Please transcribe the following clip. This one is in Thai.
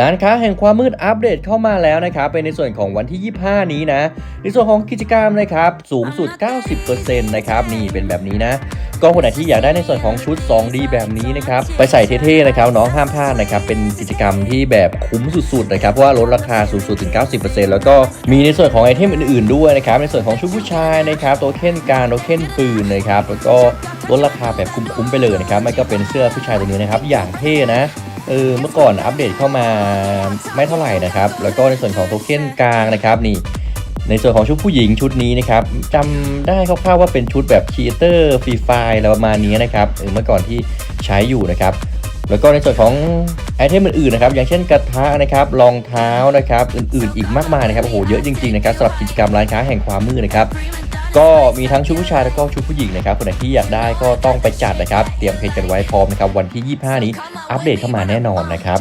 ร้านค้าแห่งความมืดอัปเดตเข้ามาแล้วนะครับเป็นในส่วนของวันที่ 25 นี้นะ ในส่วนของกิจกรรมนะครับสูงสุด 90%นะครับนี่เป็นแบบนี้นะ ก็คนไหนที่อยากได้ในส่วนของชุด 2D แบบนี้นะครับไปใส่เท่ๆนะครับน้องห้ามพลาดนะครับเป็นกิจกรรมที่แบบคุ้มสุดๆนะครับเพราะว่าลดราคาสูงสุดถึง 90%แล้วก็มีในส่วนของไอเทมอื่นๆด้วยนะครับในส่วนของชุดผู้ชายนะครับโตเค็นการโตเค็นปืนนะครับแล้วก็ลดราคาแบบคุ้มๆไปเลยนะครับไม่ก็เป็นเสื้อผู้ชายตัวนี้นะครับอย่างเท่นะ เออเมื่อก่อนอัปเดตเข้ามาไม่เท่าไหร่นะครับ แล้วก็ในส่วนของโทเค็นกลางนะครับนี่ในส่วนของชุดผู้หญิงชุดนี้นะครับจำได้คร่าวๆว่าเป็นชุดแบบคีเตอร์ฟรีไฟล์อะไรประมาณนี้นะครับเออเมื่อก่อนที่ใช้อยู่นะครับ แล้วก็ในส่วนของไอเทมอื่นๆนะครับ อย่างเช่นกระทะนะครับรองเท้านะครับ อื่นๆอีกมากมายนะครับโอ้โหเยอะจริงๆนะครับสำหรับกิจกรรมร้านค้าแห่งความมืดนะครับ ก็มีทั้งชุดผู้ชายแล้วก็ชุดผู้หญิงนะครับคนไหนที่อยากได้ก็ต้องไปจัดนะครับ เตรียมเพจกันไว้พร้อมนะครับวันที่ 25 นี้อัปเดตเข้ามาแน่นอนนะครับ